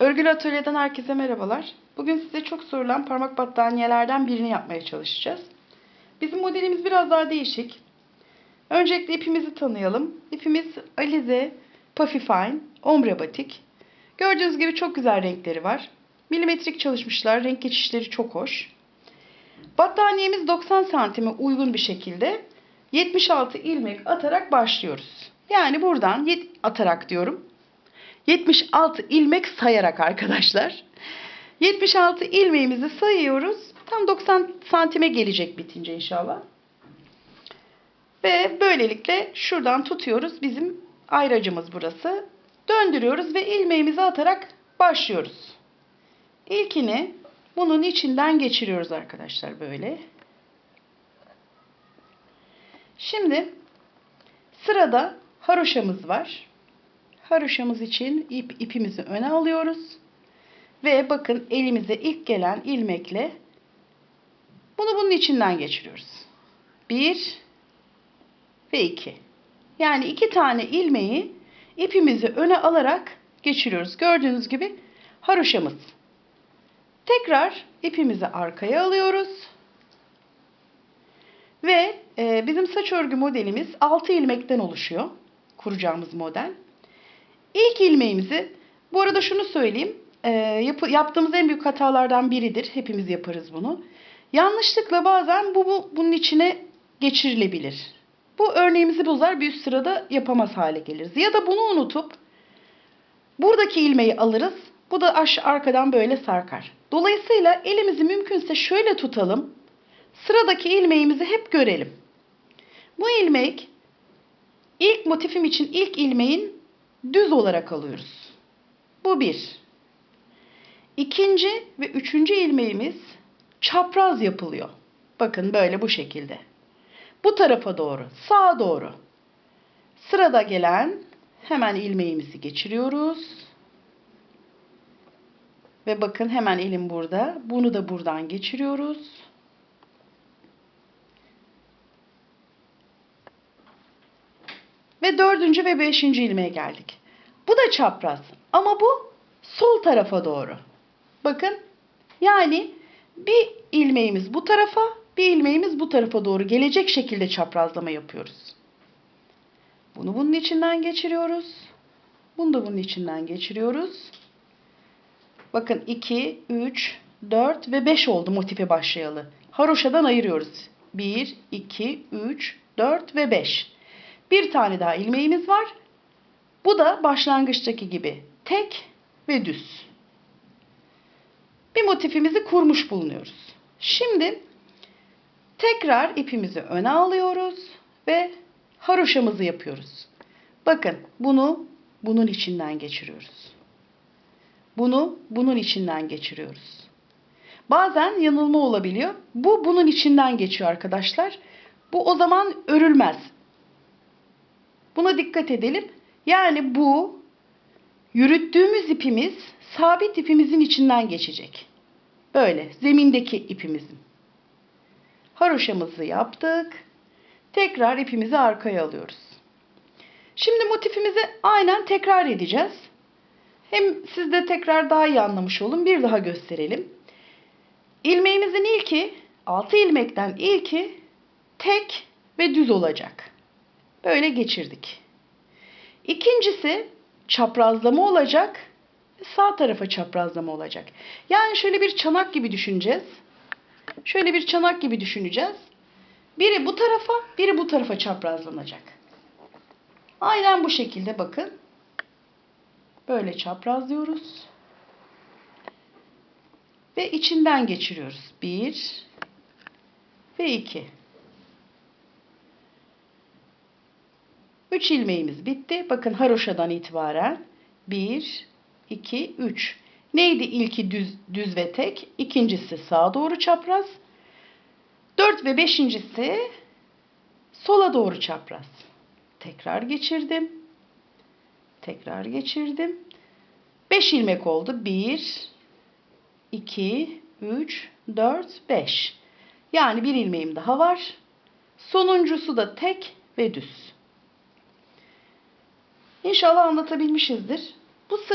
Örgülü Atölye'den herkese merhabalar. Bugün size çok sorulan parmak battaniyelerden birini yapmaya çalışacağız. Bizim modelimiz biraz daha değişik. Öncelikle ipimizi tanıyalım. İpimiz Alize Puffy Fine Ombre Batik. Gördüğünüz gibi çok güzel renkleri var. Milimetrik çalışmışlar. Renk geçişleri çok hoş. Battaniyemiz 90 santime uygun bir şekilde 76 ilmek atarak başlıyoruz. Yani buradan atarak diyorum. 76 ilmek sayarak arkadaşlar. 76 ilmeğimizi sayıyoruz. Tam 90 santime gelecek bitince inşallah. Ve böylelikle şuradan tutuyoruz. Bizim ayracımız burası. Döndürüyoruz ve ilmeğimizi atarak başlıyoruz. İlkini bunun içinden geçiriyoruz arkadaşlar böyle. Şimdi sırada haroşamız var. Haroşamız için ip, ipimizi öne alıyoruz. Ve bakın elimize ilk gelen ilmekle bunu bunun içinden geçiriyoruz. Bir ve iki. Yani iki tane ilmeği ipimizi öne alarak geçiriyoruz. Gördüğünüz gibi haroşamız. Tekrar ipimizi arkaya alıyoruz. Ve e, bizim saç örgü modelimiz 6 ilmekten oluşuyor. Kuracağımız model. İlk ilmeğimizi, bu arada şunu söyleyeyim. E, yapı, yaptığımız en büyük hatalardan biridir. Hepimiz yaparız bunu. Yanlışlıkla bazen bu, bu bunun içine geçirilebilir. Bu örneğimizi bozar bir üst sırada yapamaz hale geliriz. Ya da bunu unutup buradaki ilmeği alırız. Bu da aş arkadan böyle sarkar. Dolayısıyla elimizi mümkünse şöyle tutalım. Sıradaki ilmeğimizi hep görelim. Bu ilmek ilk motifim için ilk ilmeğin düz olarak alıyoruz. Bu bir. İkinci ve üçüncü ilmeğimiz çapraz yapılıyor. Bakın böyle bu şekilde. Bu tarafa doğru, sağa doğru. Sırada gelen hemen ilmeğimizi geçiriyoruz. Ve bakın hemen elim burada. Bunu da buradan geçiriyoruz. Ve dördüncü ve beşinci ilmeğe geldik. Bu da çapraz. Ama bu sol tarafa doğru. Bakın. Yani bir ilmeğimiz bu tarafa, bir ilmeğimiz bu tarafa doğru gelecek şekilde çaprazlama yapıyoruz. Bunu bunun içinden geçiriyoruz. Bunu da bunun içinden geçiriyoruz. Bakın 2, 3, 4 ve 5 oldu motife başlayalı. Haroşadan ayırıyoruz. 1, 2, 3, 4 ve 5. Bir tane daha ilmeğimiz var. Bu da başlangıçtaki gibi tek ve düz. Bir motifimizi kurmuş bulunuyoruz. Şimdi tekrar ipimizi öne alıyoruz ve haroşamızı yapıyoruz. Bakın bunu bunun içinden geçiriyoruz. Bunu bunun içinden geçiriyoruz. Bazen yanılma olabiliyor. Bu bunun içinden geçiyor arkadaşlar. Bu o zaman örülmez. Buna dikkat edelim. Yani bu yürüttüğümüz ipimiz sabit ipimizin içinden geçecek. Böyle zemindeki ipimizin. Haroşamızı yaptık. Tekrar ipimizi arkaya alıyoruz. Şimdi motifimizi aynen tekrar edeceğiz. Hem siz de tekrar daha iyi anlamış olun. Bir daha gösterelim. İlmeğimizin ilki, 6 ilmekten ilki tek ve düz olacak. Böyle geçirdik. İkincisi çaprazlama olacak. Sağ tarafa çaprazlama olacak. Yani şöyle bir çanak gibi düşüneceğiz. Şöyle bir çanak gibi düşüneceğiz. Biri bu tarafa, biri bu tarafa çaprazlanacak. Aynen bu şekilde bakın. Böyle çaprazlıyoruz. Ve içinden geçiriyoruz. Bir ve iki. Üç ilmeğimiz bitti. Bakın haroşadan itibaren bir, iki, üç. Neydi ilki düz, düz ve tek? İkincisi sağa doğru çapraz. Dört ve beşincisi sola doğru çapraz. Tekrar geçirdim. Tekrar geçirdim. 5 ilmek oldu. 1, 2, 3, 4, 5. Yani bir ilmeğim daha var. Sonuncusu da tek ve düz. İnşallah anlatabilmişizdir. Bu sırayı